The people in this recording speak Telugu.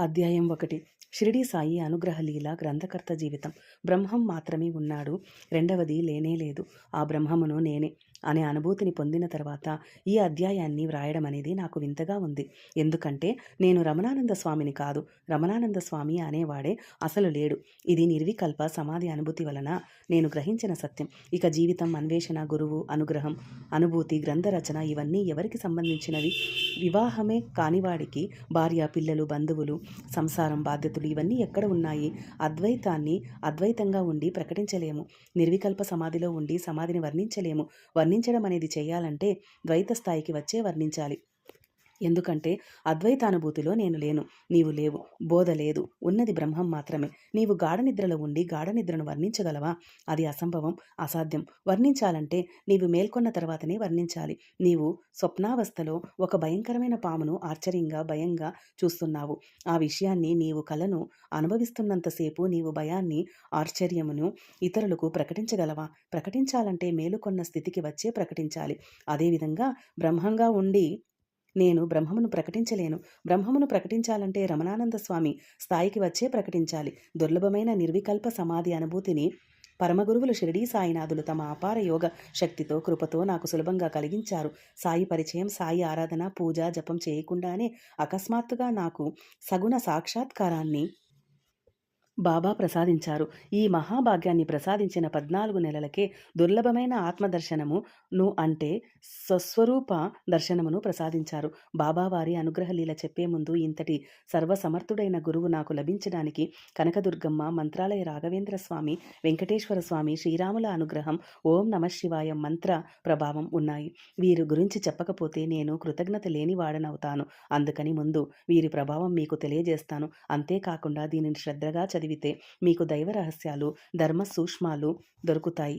అధ్యాయం ఒకటి. షిరిడి సాయి అనుగ్రహలీల గ్రంథకర్త జీవితం. బ్రహ్మం మాత్రమే ఉన్నాడు. రెండవది లేనే లేదు. ఆ బ్రహ్మమును నేనే. అనే అనుభూతిని పొందిన తర్వాత ఈ అధ్యాయాన్ని వ్రాయడం అనేది నాకు వింతగా ఉంది. ఎందుకంటే నేను రమణానంద స్వామిని కాదు రమణానంద స్వామి అనేవాడే అసలు లేడు. ఇది నిర్వికల్ప సమాధి అనుభూతి వలన నేను గ్రహించిన సత్యం. ఇక జీవితం అన్వేషణ గురువు అనుగ్రహం అనుభూతి గ్రంథ రచన ఇవన్నీ ఎవరికి సంబంధించినవి? వివాహమే కానివాడికి భార్య పిల్లలు బంధువులు సంసారం బాధ్యతలు ఇవన్నీ ఎక్కడ ఉన్నాయి? అద్వైతాన్ని అద్వైతంగా ఉండి ప్రకటించలేము. నిర్వికల్ప సమాధిలో ఉండి సమాధిని వర్ణించలేము. వర్ణించడం అనేది చేయాలంటే ద్వైత స్థాయికి వచ్చే వర్ణించాలి. ఎందుకంటే అద్వైతానుభూతిలో నేను లేను నీవు లేవు బోధ లేదు ఉన్నది బ్రహ్మం మాత్రమే. నీవు గాఢనిద్రలో ఉండి గాఢనిద్రను వర్ణించగలవా? అది అసంభవం అసాధ్యం. వర్ణించాలంటే నీవు మేల్కొన్న తర్వాతనే వర్ణించాలి. నీవు స్వప్నావస్థలో ఒక భయంకరమైన పామును ఆశ్చర్యంగా భయంగా చూస్తున్నావు. ఆ విషయాన్ని నీవు కలను అనుభవిస్తున్నంతసేపు నీవు భయాన్ని ఆశ్చర్యమును ఇతరులకు ప్రకటించగలవా? ప్రకటించాలంటే మేలుకొన్న స్థితికి వచ్చే ప్రకటించాలి. అదేవిధంగా బ్రహ్మంగా ఉండి నేను బ్రహ్మమును ప్రకటించలేను. బ్రహ్మమును ప్రకటించాలంటే రమణానంద స్వామి స్థాయికి వచ్చే ప్రకటించాలి. దుర్లభమైన నిర్వికల్ప సమాధి అనుభూతిని పరమగురువులు షిరిడీ సాయినాథులు తమ అపార యోగ శక్తితో కృపతో నాకు సులభంగా కలిగించారు. సాయి పరిచయం సాయి ఆరాధన పూజ జపం చేయకుండానే అకస్మాత్తుగా నాకు సగుణ సాక్షాత్కారాన్ని బాబా ప్రసాదించారు. ఈ మహాభాగ్యాన్ని ప్రసాదించిన పద్నాలుగు నెలలకే దుర్లభమైన ఆత్మదర్శనమును అంటే స్వస్వరూప దర్శనమును ప్రసాదించారు. బాబా వారి అనుగ్రహలీల చెప్పే ముందు ఇంతటి సర్వసమర్థుడైన గురువు నాకు లభించడానికి కనకదుర్గమ్మ మంత్రాలయ రాఘవేంద్ర స్వామి వెంకటేశ్వర స్వామి శ్రీరాముల అనుగ్రహం ఓం నమ శివాయ మంత్ర ప్రభావం ఉన్నాయి. వీరి గురించి చెప్పకపోతే నేను కృతజ్ఞత లేని వాడనవుతాను. అందుకని ముందు వీరి ప్రభావం మీకు తెలియజేస్తాను. అంతేకాకుండా దీనిని శ్రద్ధగా చదివి చదివితే మీకు దైవ రహస్యాలు ధర్మ సూక్ష్మాలు దొరుకుతాయి.